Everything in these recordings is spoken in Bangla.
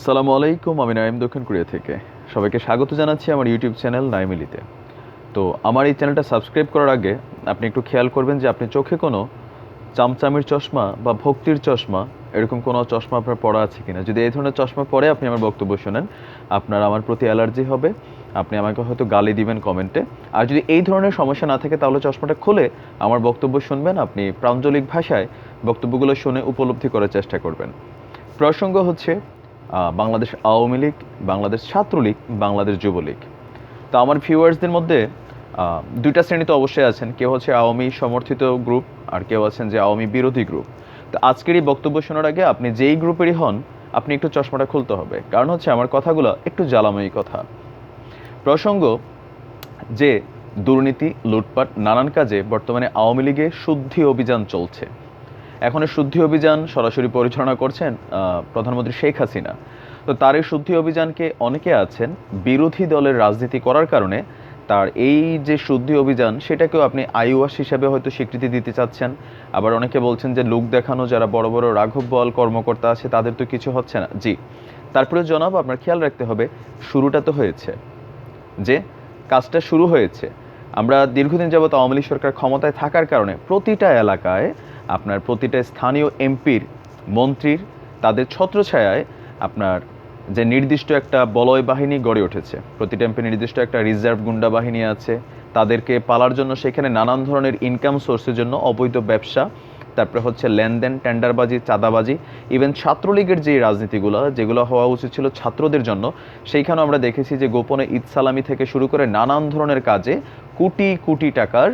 আসসালামু আলাইকুম, আমি নাইম দক্ষিণ কোরিয়া থেকে। সবাইকে স্বাগত জানাচ্ছি আমার ইউটিউব চ্যানেল নাইমিলিতে। তো আমার এই চ্যানেলটা সাবস্ক্রাইব করার আগে আপনি একটু খেয়াল করবেন যে আপনি চোখে কোনো চামচামির চশমা বা ভক্তির চশমা, এরকম কোনো চশমা আপনার পড়া আছে কিনা? যদি এই ধরনের চশমা পরে আপনি আমার বক্তব্য শোনেন, আপনার আমার প্রতি অ্যালার্জি হবে, আপনি আমাকে হয়তো গালি দিবেন কমেন্টে। আর যদি এই ধরনের সমস্যা না থাকে, তাহলে চশমাটা খুলে আমার বক্তব্য শুনবেন, আপনি প্রাঞ্জলিক ভাষায় বক্তব্যগুলো শুনে উপলব্ধি করার চেষ্টা করবেন। প্রসঙ্গ হচ্ছে বাংলাদেশ আওয়ামী লীগ, বাংলাদেশ ছাত্রলীগ, বাংলাদেশ যুবলীগ। তো আমার ভিউয়ার্সদের মধ্যে দুইটা শ্রেণি তো অবশ্যই আছেন। কেউ হচ্ছে আওয়ামী সমর্থিত গ্রুপ, আর কেউ আছেন যে আওয়ামী বিরোধী গ্রুপ। তো আজকের এই বক্তব্য শোনার আগে আপনি যেই গ্রুপেরই হন, আপনি একটু চশমাটা খুলতে হবে। কারণ হচ্ছে আমার কথাগুলো একটু জ্বালাময়ী কথা। প্রসঙ্গ, যে দুর্নীতি, লুটপাট, নানান কাজে বর্তমানে আওয়ামী লীগে শুদ্ধি অভিযান চলছে। এখন শুদ্ধি অভিযান সরাসরি পরিচালনা করছেন প্রধানমন্ত্রী শেখ হাসিনা। তো তার এই শুদ্ধি অভিযানকে অনেকে আছেন বিরোধী দলের রাজনীতি করার কারণে তার এই যে শুদ্ধি অভিযান, সেটাকেও আপনি আইওয়াস হিসাবে হয়তো স্বীকৃতি দিতে চাচ্ছেন। আবার অনেকে বলছেন যে, লোক দেখানো, যারা বড় বড় রাঘব বল কর্মকর্তা আছে, তাদের তো কিছু হচ্ছে না। জি, তারপরে জনাব, আপনার খেয়াল রাখতে হবে, শুরুটা তো হয়েছে যে, কাজটা শুরু হয়েছে। আমরা দীর্ঘদিন যাবত আওয়ামী লীগ সরকার ক্ষমতায় থাকার কারণে প্রতিটা এলাকায় আপনার প্রতিটা স্থানীয় এমপির, মন্ত্রীর, তাদের ছত্রছায়ায় আপনার যে নির্দিষ্ট একটা বলয় বাহিনী গড়ে উঠেছে। প্রতিটা এমপি নির্দিষ্ট একটা রিজার্ভ গুন্ডা বাহিনী আছে। তাদেরকে পালার জন্য সেখানে নানান ধরনের ইনকাম সোর্সের জন্য অবৈধ ব্যবসা, তারপরে হচ্ছে লেনদেন, টেন্ডারবাজি, চাঁদাবাজি ইভেন ছাত্রলীগের যে রাজনীতিগুলো, যেগুলো হওয়া উচিত ছিল ছাত্রদের জন্য, সেইখানেও আমরা দেখেছি যে গোপনে ঈদ সালামি থেকে শুরু করে নানান ধরনের কাজে কোটি কোটি টাকার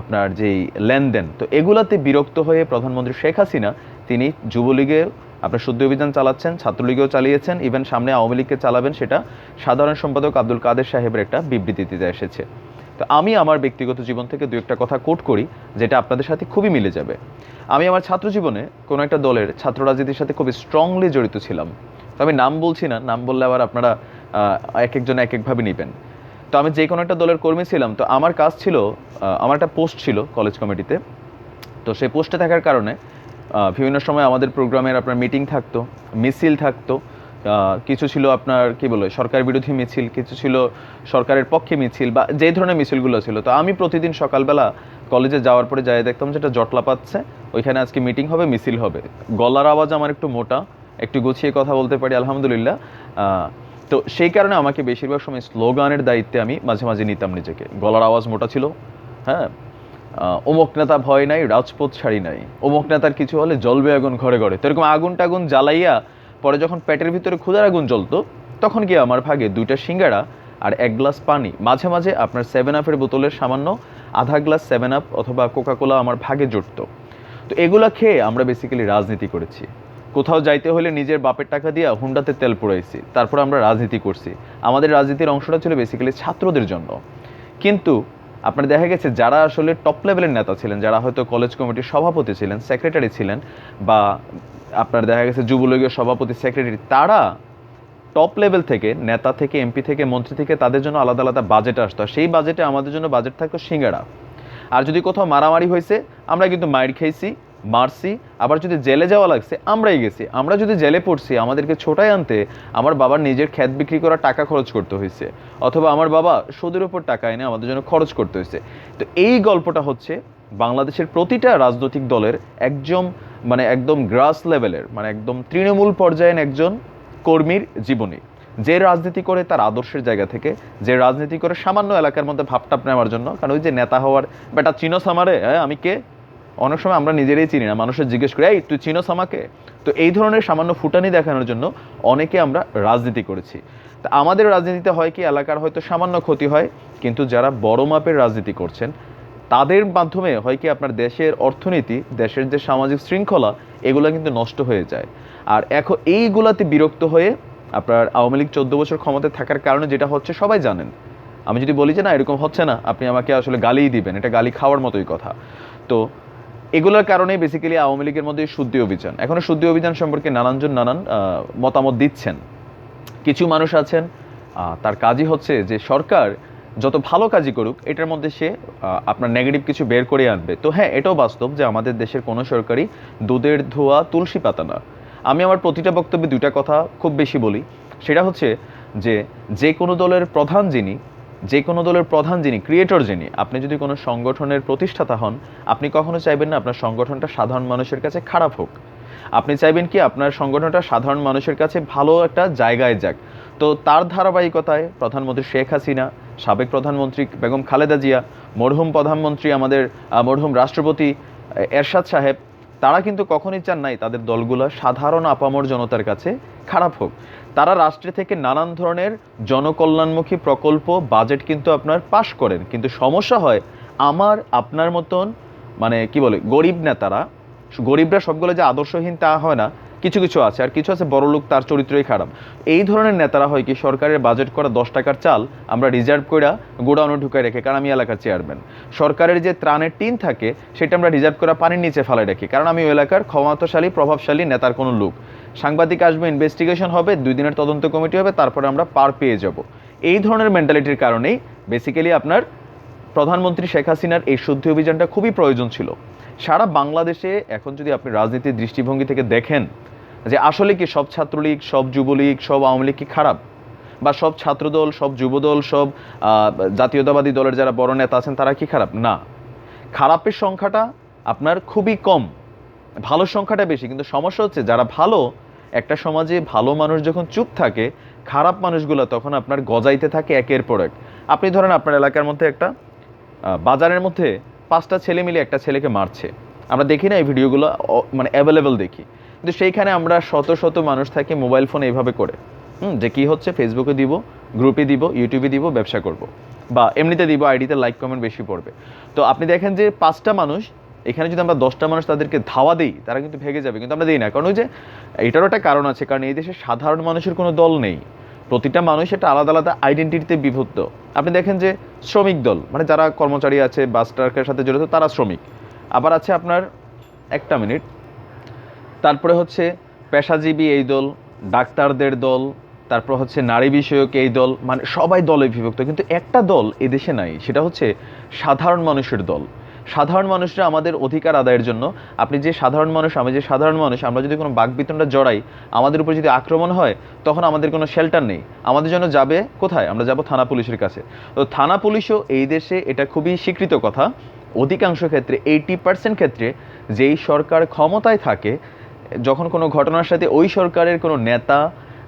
আপনার যেই লেনদেন, তো এগুলাতে বিরক্ত হয়ে প্রধানমন্ত্রী শেখ হাসিনা, তিনি যুবলীগের আপনার শুদ্ধ অভিযান চালাচ্ছেন, ছাত্রলীগেও চালিয়েছেন ইভেন সামনে আওয়ামী লীগকে চালাবেন, সেটা সাধারণ সম্পাদক আব্দুল কাদের সাহেবের একটা বিবৃতিতে এসেছে। তো আমি আমার ব্যক্তিগত জীবন থেকে দু একটা কথা কোট করি, যেটা আপনাদের সাথে খুবই মিলে যাবে। আমি আমার ছাত্র জীবনে কোনো একটা দলের ছাত্র রাজনীতির সাথে খুবই স্ট্রংলি জড়িত ছিলাম। তো আমি নাম বলছি না, নাম বললে আবার আপনারা এক একজন এক একভাবে নেবেন। তো আমি যে কোনো একটা দলের কর্মী ছিলাম, তো আমার কাজ ছিল আমার একটা পোস্ট ছিল কলেজ কমিটিতে তো সেই পোস্টে থাকার কারণে বিভিন্ন সময় আমাদের প্রোগ্রামের আপনার মিটিং থাকতো, মিছিল থাকতো কিছু ছিল আপনার, কি বলে, সরকার বিরোধী মিছিল, কিছু ছিল সরকারের পক্ষে মিছিল বা যে ধরনের মিছিলগুলো ছিল। তো আমি প্রতিদিন সকালবেলা কলেজে যাওয়ার পরে যাই দেখতাম যেটা জটলা পাচ্ছে, ওইখানে আজকে মিটিং হবে, মিছিল হবে। গলার আওয়াজ আমার একটু মোটা, একটু গুছিয়ে কথা বলতে পারি, আলহামদুলিল্লাহ। তো সেই কারণে আমাকে বেশিরভাগ সময় স্লোগানের দায়িত্বে আমি মাঝে মাঝে নিতাম নিজেকে। গলার আওয়াজ মোটা ছিল হ্যাঁ? অমুক নেতা ভয় নাই, রাজপথ ছাড়ি নাই। অমুক নেতার কিছু হলে জ্বলবে আগুন ঘরে ঘরে। তো এরকম আগুন টাগুন জ্বালাইয়া পরে যখন পেটের ভিতরে ক্ষুদার আগুন জ্বলতো, তখন গিয়ে আমার ভাগে দুইটা সিঙ্গারা আর এক গ্লাস পানি। মাঝে মাঝে আপনার সেভেন আপের বোতলের সামান্য আধা গ্লাস সেভেন আপ অথবা কোকাকোলা আমার ভাগে জুটতো। তো এগুলা খেয়ে আমরা বেসিক্যালি রাজনীতি করেছি। কোথাও যাইতে হলে নিজের বাপের টাকা দিয়ে হুন্ডাতে তেল পুড়াইছি। তারপর আমরা রাজনীতি করছি। আমাদের রাজনীতির অংশটা ছিল বেসিক্যালি ছাত্রদের জন্য। কিন্তু আপনার দেখা গেছে, যারা আসলে টপ লেভেলের নেতা ছিলেন, যারা হয়তো কলেজ কমিটির সভাপতি ছিলেন সেক্রেটারি ছিলেন, বা আপনার দেখা গেছে যুবলীগের সভাপতি সেক্রেটারি তারা টপ লেভেল থেকে, নেতা থেকে এমপি থেকে, মন্ত্রী থেকে তাদের জন্য আলাদা আলাদা বাজেট আসতো। আর সেই বাজেটে আমাদের জন্য বাজেট থাকতো সিঙ্গারা। আর যদি কোথাও মারামারি হয়েছে, আমরা কিন্তু মাইর খাইছি মারছি, আবার যদি জেলে যাওয়া লাগছে, আমরাই গেছি। আমরা যদি জেলে পড়ছি, আমাদেরকে ছোটায় আনতে, আমার বাবার নিজের খ্যাত বিক্রি করা টাকা খরচ করতে হয়েছে। অথবা আমার বাবা সুদের উপর টাকা এনে আমাদের জন্য খরচ করতে হয়েছে। তো এই গল্পটা হচ্ছে বাংলাদেশের প্রতিটা রাজনৈতিক দলের একজন মানে একদম গ্রাস লেভেলের মানে একদম তৃণমূল পর্যায়ের একজন কর্মীর জীবনী। যে রাজনীতি করে তার আদর্শের জায়গা থেকে, যে রাজনীতি করে সামান্য এলাকার মধ্যে ভাবটাপ নেওয়ার জন্য, কারণ ওই যে নেতা হওয়ার, বেটা চিনোস আমারে হ্যাঁ আমি কে? অনেক সময় আমরা নিজেরাই চিনি না। মানুষের জিজ্ঞেস করি, এই, তুই চিনোস আমাকে? তো এই ধরনের সামান্য ফুটানি দেখানোর জন্য অনেকে আমরা রাজনীতি করেছি। তা আমাদের রাজনীতিতে হয় কি, এলাকার হয়তো সামান্য ক্ষতি হয়, কিন্তু যারা বড় মাপের রাজনীতি করছেন, তাদের মাধ্যমে হয় কি, আপনার দেশের অর্থনীতি, দেশের যে সামাজিক শৃঙ্খলা, এগুলো কিন্তু নষ্ট হয়ে যায়। আর এখন এইগুলাতে বিরক্ত হয়ে আপনার আওয়ামী লীগ চোদ্দ বছর ক্ষমতায় থাকার কারণে যেটা হচ্ছে, সবাই জানেন। আমি যদি বলি যে, না, এরকম হচ্ছে না, আপনি আমাকে আসলে গালিই দিবেন, এটা গালি খাওয়ার মতোই কথা। তো এগুলোর কারণেই বেসিক্যালি আওয়ামী লীগের মধ্যে শুদ্ধি অভিযান। এখনও শুদ্ধি অভিযান সম্পর্কে নানানজন নানান মতামত দিচ্ছেন। কিছু মানুষ আছেন তার কাজই হচ্ছে যে সরকার যত ভালো কাজই করুক, এটার মধ্যে সে আপনার নেগেটিভ কিছু বের করে আনবে। তো হ্যাঁ এটাও বাস্তব যে আমাদের দেশের কোনো সরকারই দুধের ধোয়া তুলসী পাতা না। আমি আমার প্রতিটা বক্তব্যে দুইটা কথা খুব বেশি বলি। সেটা হচ্ছে যে যে কোনো দলের প্রধান যিনি যে কোনো দলের প্রধান যিনি ক্রিয়েটর যিনি, আপনি যদি কোনো সংগঠনের প্রতিষ্ঠাতা হন, আপনি কখনো চাইবেন না আপনার সংগঠনটা সাধারণ মানুষের কাছে খারাপ হোক। আপনি চাইবেন কি আপনার সংগঠনটা সাধারণ মানুষের কাছে ভালো একটা জায়গায় যাক। তো তার ধারাবাহিকতায় প্রধানমন্ত্রী শেখ হাসিনা, সাবেক প্রধানমন্ত্রী বেগম খালেদা জিয়া, মরহুম প্রধানমন্ত্রী আমাদের মরহুম রাষ্ট্রপতি, এরশাদ সাহেব তারা কিন্তু কখনই চান নাই তাদের দলগুলো সাধারণ আপামর জনতার কাছে খারাপ হোক। তারা রাষ্ট্রে থেকে নানান ধরনের জনকল্যাণমুখী প্রকল্প, বাজেট কিন্তু আপনার পাশ করেন। কিন্তু সমস্যা হয় আমার, আপনার মতন মানে কি বলে, গরিব নেতারা, গরিবরা সবগুলো যে আদর্শহীন তা হয় না। কিছু কিছু আছে, আর কিছু আছে বড় লোক তার চরিত্রই খারাপ। এই ধরনের নেতারা হয় কি, সরকারের বাজেট করা দশ টাকার চাল আমরা রিজার্ভ করে গোডাউনে ঢুকাই রেখে, কারণ আমি এলাকার চেয়ারম্যান সরকারের যে ত্রাণের টিন থাকে, সেটা আমরা রিজার্ভ করা পানির নিচে ফেলাই রাখি, কারণ আমি ওই এলাকার ক্ষমতাশালী, প্রভাবশালী নেতার কোনো লোক। সাংবাদিক আসবে ইনভেস্টিগেশন হবে, দুই দিনের তদন্ত কমিটি হবে, তারপরে আমরা পার পেয়ে যাব। এই ধরনের মেন্টালিটির কারণেই বেসিক্যালি আপনার প্রধানমন্ত্রী শেখ হাসিনার এই শুদ্ধি অভিযানটা খুবই প্রয়োজন ছিল। সারা বাংলাদেশে এখন যদি আপনি রাজনীতির দৃষ্টিভঙ্গি থেকে দেখেন যে আসলে কি সব ছাত্রলীগ, সব যুবলীগ, সব আওয়ামী লীগ কি খারাপ? বা সব ছাত্রদল, সব যুবদল, সব জাতীয়তাবাদী দলের যারা বড় নেতা আছেন, তারা কি খারাপ? না। খারাপের সংখ্যাটা আপনার খুবই কম। ভালো সংখ্যাটা বেশি, কিন্তু সমস্যা হচ্ছে যারা ভালো, একটা সমাজে ভালো মানুষ যখন চুপ থাকে, খারাপ মানুষগুলো তখন আপনার গজাইতে থাকে একের পর এক। আপনি ধরেন আপনার এলাকার মধ্যে একটা বাজারের মধ্যে পাঁচটা ছেলে মিলে একটা ছেলেকে মারছে। আমরা দেখি না এই ভিডিওগুলো মানে অ্যাভেলেবেল দেখি। কিন্তু সেইখানে আমরা শত শত মানুষ থাকি মোবাইল ফোন এইভাবে করে। হুম, যে কী হচ্ছে? ফেসবুকে দিব গ্রুপে দিব ইউটিউবে দিব, ব্যবসা করব। বা এমনিতে দিব আইডিতে লাইক কমেন্ট বেশি পড়বে। তো আপনি দেখেন যে পাঁচটা মানুষ, এখানে যদি আমরা দশটা মানুষ তাদেরকে ধাওয়া দিই, তারা কিন্তু ভেগে যাবে, কিন্তু আমরা দিই না। কারণ ওই যে এটারও একটা কারণ আছে, কারণ এই দেশে সাধারণ মানুষের কোনো দল নেই। প্রতিটা মানুষ এটা আলাদা আলাদা আইডেন্টিটিতে বিভক্ত। আপনি দেখেন যে শ্রমিক দল মানে যারা কর্মচারী আছে বাস ট্রাকের সাথে জড়িত, তারা শ্রমিক। আবার আছে আপনার একটা মিনিট তারপরে হচ্ছে পেশাজীবী এই দল, ডাক্তারদের দল, তারপর হচ্ছে নারী বিষয়ক এই দল মানে সবাই দলে বিভক্ত। কিন্তু একটা দল এদেশে নাই, সেটা হচ্ছে সাধারণ মানুষের দল। সাধারণ মানুষরা আমাদের অধিকার আদায়ের জন্য, আপনি যে সাধারণ মানুষ, আমি যে সাধারণ মানুষ, আমরা যদি কোনো বাকবিতণ্ডা জড়াই, আমাদের উপর যদি আক্রমণ হয়, তখন আমাদের কোনো শেল্টার নেই। আমাদের জন্য যাবে কোথায়? আমরা যাব থানা পুলিশের কাছে। তো থানা পুলিশও এই দেশে এটা খুবই স্বীকৃত কথা। অধিকাংশ ক্ষেত্রে এইটি পার্সেন্ট ক্ষেত্রে যেই সরকার ক্ষমতায় থাকে যখন কোনো ঘটনার সাথে ওই সরকারের কোনো নেতা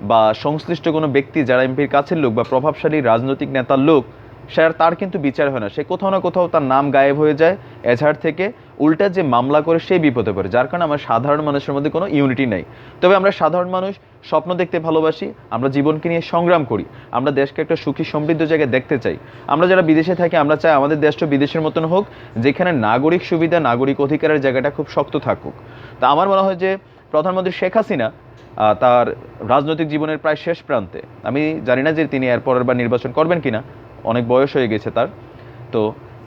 বা সংশ্লিষ্ট কোনো ব্যক্তি যারা এমপির কাছের লোক বা প্রভাবশালী রাজনৈতিক নেতার লোক, সে তার কিন্তু বিচার হয় না। সে কোথাও না কোথাও তার নাম গায়েব হয়ে যায়। এজাহার থেকে উল্টা যে মামলা করে সেই বিপদে পড়ে, যার কারণে আমার সাধারণ মানুষের মধ্যে কোনো ইউনিটি নেই। তবে আমরা সাধারণ মানুষ, স্বপ্ন দেখতে ভালোবাসি, আমরা জীবনকে নিয়ে সংগ্রাম করি, আমরা দেশকে একটা সুখী সমৃদ্ধ জায়গায় দেখতে চাই। আমরা যারা বিদেশে থাকি, আমরা চাই আমাদের দেশটা বিদেশের মতন হোক, যেখানে নাগরিক সুবিধা, নাগরিক অধিকারের জায়গাটা খুব শক্ত থাকুক। তা আমার মনে হয় যে প্রধানমন্ত্রী শেখ হাসিনা তার রাজনৈতিক জীবনের প্রায় শেষ প্রান্তে, আমি জানি না যে তিনি এর পরের বার নির্বাচন করবেন কিনা, অনেক বয়স হয়ে গেছে তার, তো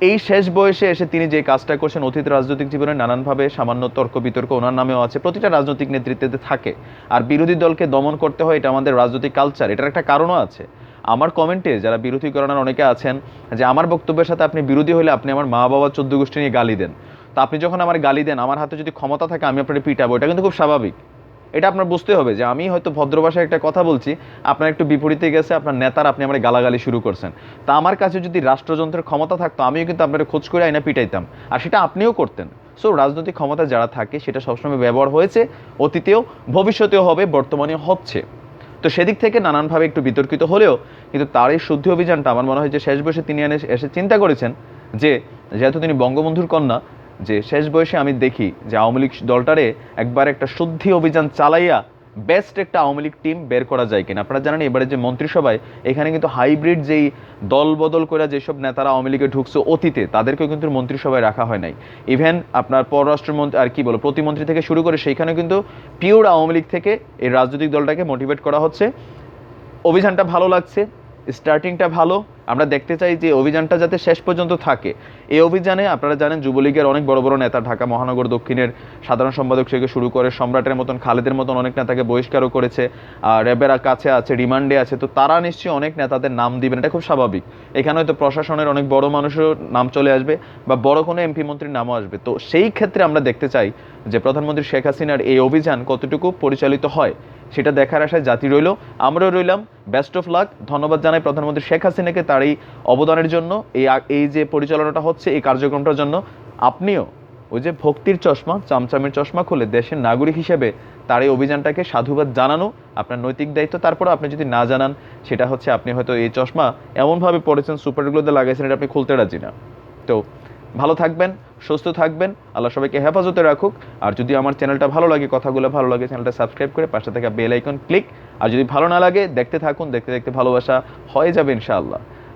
এই শেষ বয়সে এসে তিনি যে কাজটা করছেন অতীত রাজনৈতিক জীবনে নানানভাবে সামান্য তর্ক বিতর্ক ওনার নামেও আছে, প্রতিটা রাজনৈতিক নেতৃত্বে থাকে। আর বিরোধী দলকে দমন করতে হয়, এটা আমাদের রাজনৈতিক কালচার এটার একটা কারণও আছে। আমার কমেন্টে যারা বিরোধী করানোর অনেকে আছেন, যে আমার বক্তব্যের সাথে আপনি বিরোধী হলে আপনি আমার মা বাবা চোদ্দ গোষ্ঠী নিয়ে গালি দেন। তো আপনি যখন আমার গালি দেন, আমার হাতে যদি ক্ষমতা থাকে, আমি আপনার পিটাবো, এটা কিন্তু খুব স্বাভাবিক। এটা আপনার বুঝতে হবে যে আমি হয়তো ভদ্র ভাষায় একটা কথা বলছি, আপনার একটু বিপরীতে গেছে, আপনার নেতার আপনি আমার গালাগালি শুরু করছেন। তা আমার কাছে যদি রাষ্ট্রযন্ত্রের ক্ষমতা থাকতো, আমিও কিন্তু আপনার খোঁজ করে আইনা পিটাইতাম। আর সেটা আপনিও করতেন। সো রাজনৈতিক ক্ষমতা যারা থাকে, সেটা সবসময় ব্যবহার হয়েছে, অতীতেও, ভবিষ্যতেও হবে বর্তমানে হচ্ছে। তো সেদিক থেকে নানানভাবে একটু বিতর্কিত হলেও, কিন্তু তার এই শুদ্ধি অভিযানটা আমার মনে হয় যে শেষ বয়সে তিনি এনে এসে চিন্তা করেছেন যে, যেহেতু তিনি বঙ্গবন্ধুর কন্যা যে শেষ বয়সে আমি দেখি যে আওয়ামী লীগ দলটারে একবার একটা শুদ্ধি অভিযান চালাইয়া বেস্ট একটা আওয়ামী লীগ টিম বের করা যায় কিনা। আপনারা জানেন এবারে যে মন্ত্রিসভায় এখানে কিন্তু হাইব্রিড যেই দল বদল করে যেসব নেতারা আওয়ামী লীগে ঢুকছে অতীতে, তাদেরকেও কিন্তু মন্ত্রিসভায় রাখা হয় নাই। ইভেন আপনার পররাষ্ট্রমন্ত্রী আর কি বলো, প্রতিমন্ত্রী থেকে শুরু করে সেইখানে কিন্তু পিওর আওয়ামী লীগ থেকে এই রাজনৈতিক দলটাকে মোটিভেট করা হচ্ছে। অভিযানটা ভালো লাগছে স্টার্টিংটা ভালো আমরা দেখতে চাই যে অভিযানটা যাতে শেষ পর্যন্ত থাকে। এই অভিযানে আপনারা জানেন, যুবলীগের অনেক বড় বড় নেতা ঢাকা মহানগর দক্ষিণের সাধারণ সম্পাদক থেকে শুরু করে, সম্রাটের মতন খালেদের মতন অনেক নেতাকে বহিষ্কারও করেছে র্যাবের কাছে আছে, রিমান্ডে আছে, তো তারা নিশ্চয়ই অনেক নেতাদের নাম দিবেন। এটা খুব স্বাভাবিক। এখানে হয়তো প্রশাসনের অনেক বড় মানুষের নাম চলে আসবে বা বড় কোনো এমপি মন্ত্রীর নামও আসবে। তো সেই ক্ষেত্রে আমরা দেখতে চাই যে প্রধানমন্ত্রী শেখ হাসিনার এই অভিযান কতটুকু পরিচালিত হয়, সেটা দেখার আশায় জাতি রইল। আমরাও রইলাম। Best of luck. ধন্যবাদ জানাই প্রধানমন্ত্রী শেখ হাসিনাকে, তার এই অবদানের জন্য, এই এই যে পরিচালনাটা হচ্ছে, এই কার্যক্রমটার জন্য আপনিও ওই যে ভক্তির চশমা, চামচামের চশমা খুলে দেশের নাগরিক হিসেবে তার এই অভিযানটাকে সাধুবাদ জানানো, আপনার নৈতিক দায়িত্ব তারপরে আপনি যদি না জানান, সেটা হচ্ছে আপনি হয়তো এই চশমা এমনভাবে পড়েছেন সুপারগুলোতে লাগাইছেন, এটা আপনি খুলতে রাজি না। তো ভালো থাকবেন, সুস্থ থাকবেন, আল্লাহ সবাইকে হেফাজতে রাখুক। আর যদি আমার চ্যানেলটা ভালো লাগে, কথাগুলো ভালো লাগে, চ্যানেলটা সাবস্ক্রাইব করে পাশে থাকা বেল আইকন ক্লিক। আর যদি ভালো না লাগে, দেখতে থাকুন, দেখতে দেখতে ভালোবাসা হয়ে যাবে ইনশাআল্লাহ।